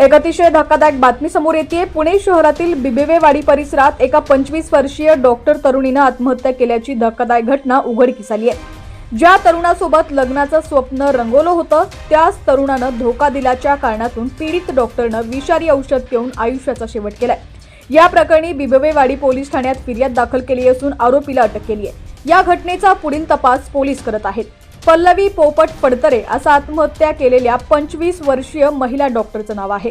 एक अतिशय धक्कादायक बातमी समोर येते. पुणे शहरातील बिबेवेवाडी परिसरात एका पंचवीस वर्षीय डॉक्टर तरुणीनं आत्महत्या केल्याची धक्कादायक घटना उघडकीस आली आहे. ज्या तरुणासोबत लग्नाचं स्वप्न रंगवलं होतं त्याच तरुणानं धोका दिल्याच्या कारणातून पीडित डॉक्टरनं विषारी औषध पिऊन आयुष्याचा शेवट केलाय. या प्रकरणी बिबवेवाडी पोलीस ठाण्यात फिर्याद दाखल केली असून आरोपीला अटक केली आहे. या घटनेचा पुढील तपास पोलीस करत आहेत. पल्लवी पोपट पडतरे असं आत्महत्या केलेल्या पंचवीस वर्षीय महिला डॉक्टरचं नाव आहे.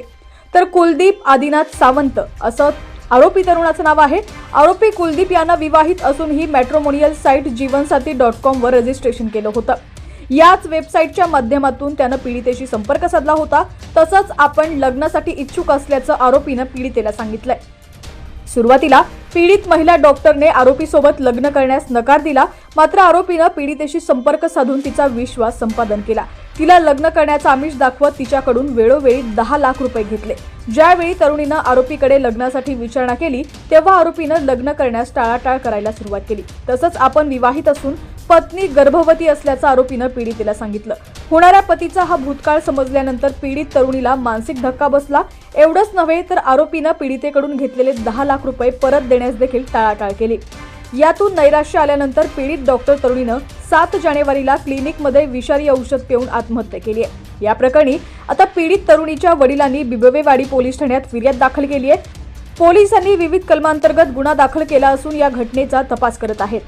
तर कुलदीप आदिनाथ सावंत असं आरोपी तरुणाचं नाव आहे. आरोपी कुलदीप यांना विवाहित असूनही मॅट्रोमोनियल साईट जीवनसाथी डॉट कॉमवर रजिस्ट्रेशन केलं होतं. याच वेबसाईटच्या माध्यमातून त्यानं पीडितेशी संपर्क साधला होता. तसंच आपण लग्नासाठी इच्छुक असल्याचं आरोपीनं पीडितेला सांगितलंय. सुरुवातीला पीडित महिला डॉक्टरने आरोपीसोबत लग्न करण्यास नकार दिला मात्र आरोपीनं पीडितेशी संपर्क साधून तिचा विश्वास संपादन केला. तिला लग्न करण्याचा आमिष दाखवत तिच्याकडून वेळोवेळी दहा लाख रुपये घेतले. ज्यावेळी तरुणीनं आरोपीकडे लग्नासाठी विचारणा केली तेव्हा आरोपीनं लग्न करण्यास टाळाटाळ करायला सुरुवात केली. तसंच आपण विवाहित असून पत्नी गर्भवती असल्याचं आरोपीनं पीडितेला सांगितलं. होणाऱ्या पतीचा हा भूतकाळ समजल्यानंतर पीडित तरुणीला मानसिक धक्का बसला. एवढंच नव्हे तर आरोपीनं पीडितेकडून घेतलेले दहा लाख रुपये परत देण्यास देखील टाळाटाळ केली. यातून नैराश्य आल्यानंतर पीडित डॉक्टर तरुणीनं सात जानेवारीला क्लिनिकमध्ये विषारी औषध पिऊन आत्महत्या केली आहे या प्रकरणी आता पीडित तरुणीच्या वडिलांनी बिबवेवाडी पोलीस ठाण्यात फिर्याद दाखल केली आहे पोलिसांनी विविध कलमांतर्गत गुन्हा दाखल केला असून या घटनेचा तपास करत आहेत.